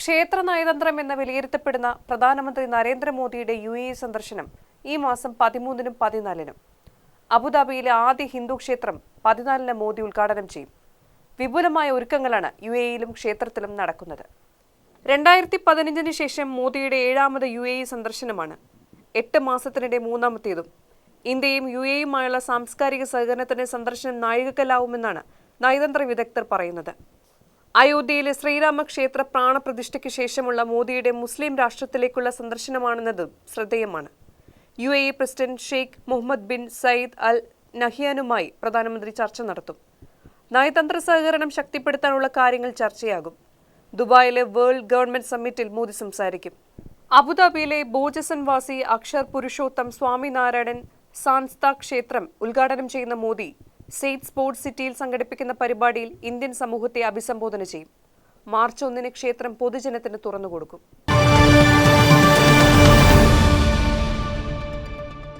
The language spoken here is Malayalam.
ക്ഷേത്ര നയതന്ത്രം എന്ന് വിലയിരുത്തപ്പെടുന്ന പ്രധാനമന്ത്രി നരേന്ദ്രമോദിയുടെ യു എ സന്ദർശനം ഈ മാസം പതിമൂന്നിനും പതിനാലിനും. അബുദാബിയിലെ ആദ്യ ഹിന്ദു ക്ഷേത്രം പതിനാലിന് മോദി ഉദ്ഘാടനം ചെയ്യും. വിപുലമായ ഒരുക്കങ്ങളാണ് യു എയിലും ക്ഷേത്രത്തിലും നടക്കുന്നത്. രണ്ടായിരത്തി പതിനഞ്ചിന് ശേഷം മോദിയുടെ ഏഴാമത് യു എ സന്ദർശനമാണ്. എട്ട് മാസത്തിനിടെ മൂന്നാമത്തേതും. ഇന്ത്യയും യു എയുമായുള്ള സാംസ്കാരിക സഹകരണത്തിന്റെ സന്ദർശനം നാഴികക്കല്ലാവുമെന്നാണ് നയതന്ത്ര വിദഗ്ധർ പറയുന്നത്. അയോധ്യയിലെ ശ്രീരാമക്ഷേത്ര പ്രാണപ്രതിഷ്ഠയ്ക്ക് ശേഷമുള്ള മോദിയുടെ മുസ്ലിം രാഷ്ട്രത്തിലേക്കുള്ള സന്ദർശനമാണെന്നതും ശ്രദ്ധേയമാണ്. U A president Sheikh Mohammed bin Zayed Al നഹിയാനുമായി പ്രധാനമന്ത്രി ചർച്ച നടത്തും. നയതന്ത്ര സഹകരണം ശക്തിപ്പെടുത്താനുള്ള കാര്യങ്ങൾ ചർച്ചയാകും. ദുബായിലെ വേൾഡ് ഗവൺമെന്റ് സമ്മിറ്റിൽ മോദി സംസാരിക്കും. അബുദാബിയിലെ ബോജസൻ വാസി അക്ഷർ പുരുഷോത്തം സ്വാമിനാരായണൻ സാൻസ്ത ക്ഷേത്രം ഉദ്ഘാടനം ചെയ്യുന്ന മോദി സെയ്ദ് സ്പോർട്സ് സിറ്റിയിൽ സംഘടിപ്പിക്കുന്ന പരിപാടിയിൽ ഇന്ത്യൻ സമൂഹത്തെ അഭിസംബോധന ചെയ്യും. മാർച്ച് ഒന്നിന് ക്ഷേത്രം പൊതുജനത്തിന് തുറന്നുകൊടുക്കും.